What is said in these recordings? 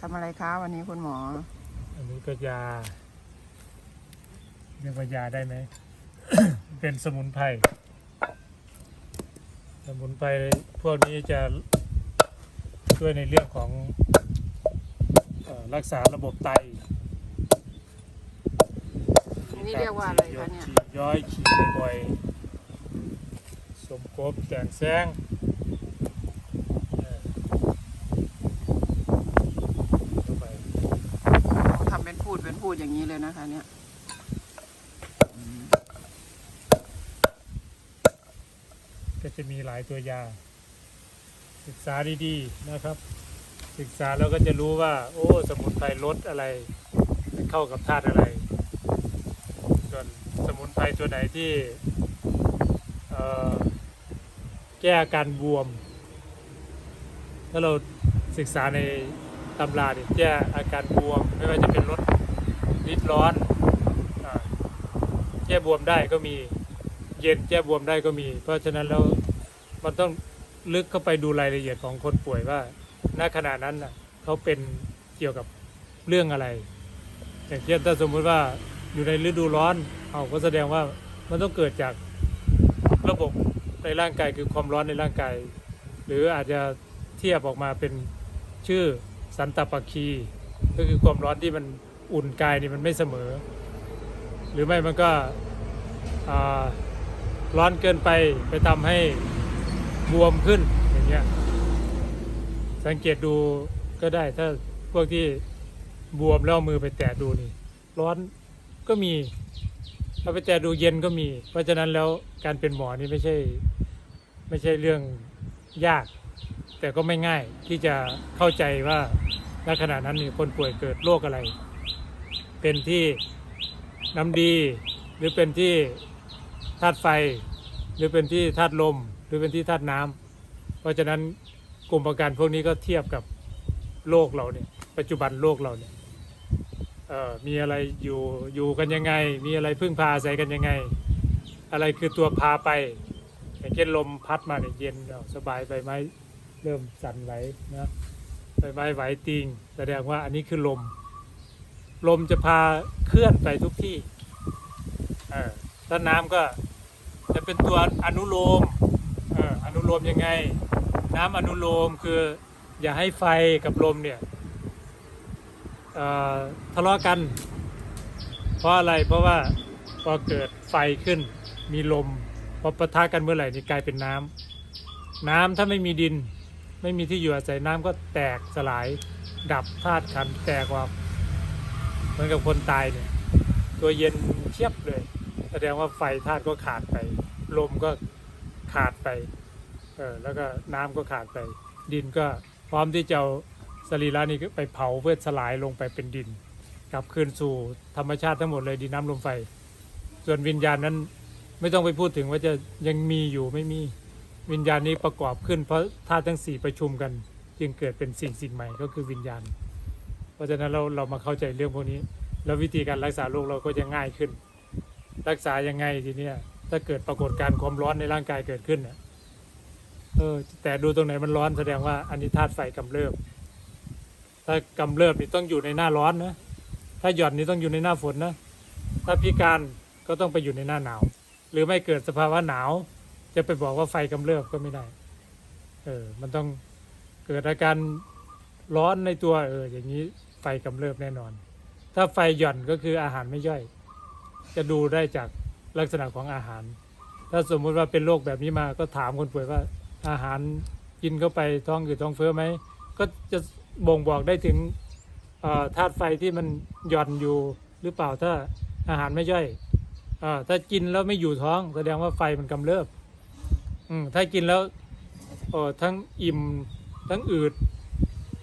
ทำอะไรคะวันนี้คุณหมอ อันนี้ก็ยาเรียกว่ายาได้ไหม เป็นสมุนไพร สมุนไพรพวกนี้จะช่วยในเรื่องของเอ่อรักษาระบบไตอันนี้เรียกว่าอะไรคะเนี่ยฉีดย้อยฉีดบ่อยๆสมกบแจงแซงเออเข้าไป ทำเป็นพู ดเป็นพูดอย่างนี้เลยนะคะเนี่ยก็จะมีหลายตัวยา ศึกษาดีๆนะครับ ศึกษาแล้วก็จะรู้ว่า โอ้ สมุนไพรลดอะไร เข้ากับธาตุอะไร ส่วนสมุนไพรตัวไหนที่แก้อาการบวม ถ้าเราศึกษาในตำราเนี่ยแก้อาการบวม ไม่ว่าจะเป็นลด ริดร้อนอแก้บวมได้ก็มี เย็นแก้บวมได้ก็มี เพราะฉะนั้นแล้วมันต้องลึกเข้าไปดูรายละเอียดของคนป่วยว่าณขณะนั้นน่ะเขาเป็นเกี่ยวกับเรื่องอะไร อย่างเช่นถ้าสมมุติว่าอยู่ในฤดูร้อนเอาก็แสดงว่ามันต้องเกิดจากระบบในร่างกายคือความร้อนในร่างกาย หรืออาจจะเทียบออกมาเป็นชื่อสันตปคี ก็คือความร้อนที่มัน อุ่นกายนี่มันไม่เสมอ หรือไม่มันก็ร้อนเกินไปไปทำให้บวมขึ้นอย่างเงี้ยสังเกตดูก็ได้ถ้าพวกที่บวมแล้วมือไปแตะดูนี่ร้อนก็มีถ้าไปแตะดูเย็นก็มี เพราะฉะนั้นแล้วการเป็นหมอนี่ไม่ใช่ไม่ใช่เรื่องยาก แต่ก็ไม่ง่ายที่จะเข้าใจว่าณขณะนั้นนี่คนป่วยเกิดโรคอะไร เป็นที่น้ำดี หรือเป็นที่ธาตุไฟ หรือเป็นที่ธาตุลม หรือเป็นที่ธาตุน้ำเพราะฉะนั้นกลุ่มประกันพวกนี้ก็เทียบกับโลกเราเนี่ยปัจจุบันโลกเราเนี่ยมีอะไรอยู่อยู่กันยังไง มีอะไรพึ่งพาอาศัยกันยังไง อะไรคือตัวพาไป อย่างเช่นลมพัดมาเนี่ยเย็นสบายใบไม้เริ่มสั่นไหวนะใบไม้ไหวติงแสดงว่าอันนี้คือลม ลมจะพาเคลื่อนไปทุกที่ถ้าน้ำก็จะเป็นตัวอนุโลมออนุโลมยังไง น้ำอนุโลมคืออย่าให้ไฟกับลมเนี่ยทะเลาะกัน เพราะอะไรเพราะว่าพอเกิดไฟขึ้นมีลมพอปะทะกันเมื่อไหร่นี่กลายเป็นน้ำน้ำถ้าไม่มีดิน ไม่มีที่อยู่อาศัยน้ำก็แตกสลายดับธาตุขันแตกออก เหมือนกับคนตายเนี่ย ตัวเย็นเชียบเลย แสดงว่าไฟธาตุก็ขาดไป ลมก็ขาดไปเออแล้วก็น้ำก็ขาดไป ดินก็พร้อมที่จะสรีระนี้ไปเผาเพื่อสลายลงไปเป็นดิน กลับคืนสู่ธรรมชาติทั้งหมดเลยดินน้ำลมไฟ ส่วนวิญญาณนั้นไม่ต้องไปพูดถึงว่าจะยังมีอยู่ไม่มีวิญญาณนี้ประกอบขึ้นเพราะธาตุทั้งสี่ประชุมกัน จึงเกิดเป็นสิ่งสิ่งใหม่ก็คือวิญญาณ ราะฉะนั้นเราเรามาเข้าใจเรื่องพวกนี้ แล้ววิธีการรักษาโรคเราก็จะง่ายขึ้น รักษายังไงทีเนี้ยถ้าเกิดปรากฏการความร้อนในร่างกายเกิดขึ้นเนี่ยเออแต่ดูตรงไหนมันร้อนแสดงว่าอันนี้ธาตุไฟกำเริบ ถ้ากำเริบนี่ต้องอยู่ในหน้าร้อนนะ ถ้าหย่อนนี่ต้องอยู่ในหน้าฝนนะ ถ้าพิการก็ต้องไปอยู่ในหน้าหนาว หรือไม่เกิดสภาวะหนาว จะไปบอกว่าไฟกำเริบก็ไม่ได้ เออ มันต้องเกิดอาการร้อนในตัวเอออย่างนี้ ไฟกำเริบแน่นอน ถ้าไฟหย่อนก็คืออาหารไม่ย่อย จะดูได้จากลักษณะของอาหาร ถ้าสมมุติว่าเป็นโรคแบบนี้มาก็ถามคนป่วยว่าอาหารกินเข้าไปท้องอืดท้องเฟ้อไหมก็จะบ่งบอกได้ถึงธาตุไฟที่มันหย่อนอยู่หรือเปล่าถ้าอาหารไม่ย่อยอถ้ากินแล้วไม่อยู่ท้องแสดงว่าไฟมันกำเริบอืมถ้ากินแล้วทั้งอิ่มทั้งอืด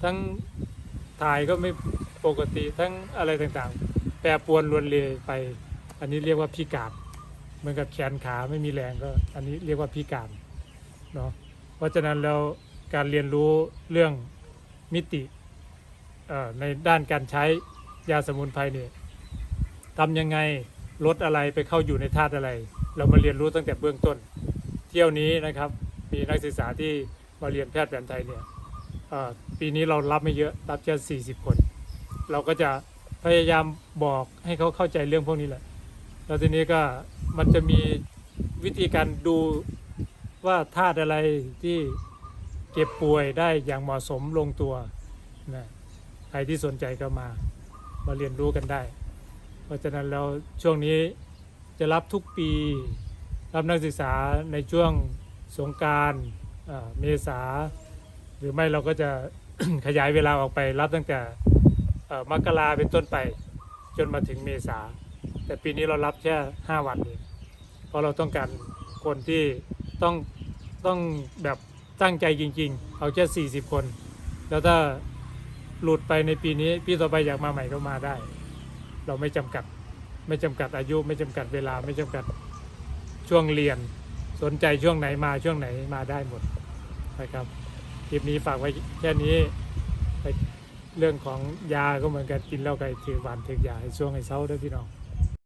ทั้ง ถ่ายก็ไม่ปกติทั้งอะไรต่างๆ แปรปรวนรวนเลไป อันนี้เรียกว่าพิการเหมือนกับแขนขาไม่มีแรงก็ อันนี้เรียกว่าพิการเนาะเพราะฉะนั้นแล้วการเรียนรู้เรื่องมิติในด้านการใช้ยาสมุนไพรเนี่ยทำยังไงลดอะไรไปเข้าอยู่ในธาตุอะไร เรามาเรียนรู้ตั้งแต่เบื้องต้น เที่ยวนี้นะครับมีนักศึกษาที่มาเรียนแพทย์แผนไทยเนี่ย ปีนี้เรารับไม่เยอะรับแค่ 40 คน เราก็จะพยายามบอกให้เขาเข้าใจเรื่องพวกนี้แหละ แล้วทีนี้ก็มันจะมีวิธีการดูว่าธาตุอะไรที่เก็บป่วยได้อย่างเหมาะสมลงตัวนะใครที่สนใจก็มา มาเรียนรู้กันได้ เพราะฉะนั้นเราช่วงนี้จะรับทุกปี รับนักศึกษาในช่วงสงการเมษา หรือไม่เราก็จะ ขยายเวลาออกไปรับตั้งแต่มกราเป็นต้นไป จนมาถึงเมษา แต่ปีนี้เรารับแค่ 5 วันเองเพราะเราต้องการคนที่ต้องต้องแบบตั้งใจจริง ๆ เอาแค่40 คน แล้วถ้าหลุดไปในปีนี้ปีต่อไปอยากมาใหม่ก็มาได้ เราไม่จำกัดไม่จำกัดอายุไม่จำกัดเวลาไม่จำกัดช่วงเรียน สนใจช่วงไหนมาช่วงไหนมาได้หมดนะครับ คลิปนี้ฝากไว้แค่นี้เรื่องของยาก็เหมือนกันกินแล้วก็ถือหวานถือยาให้ช่วงให้เช้าด้วยพี่น้อง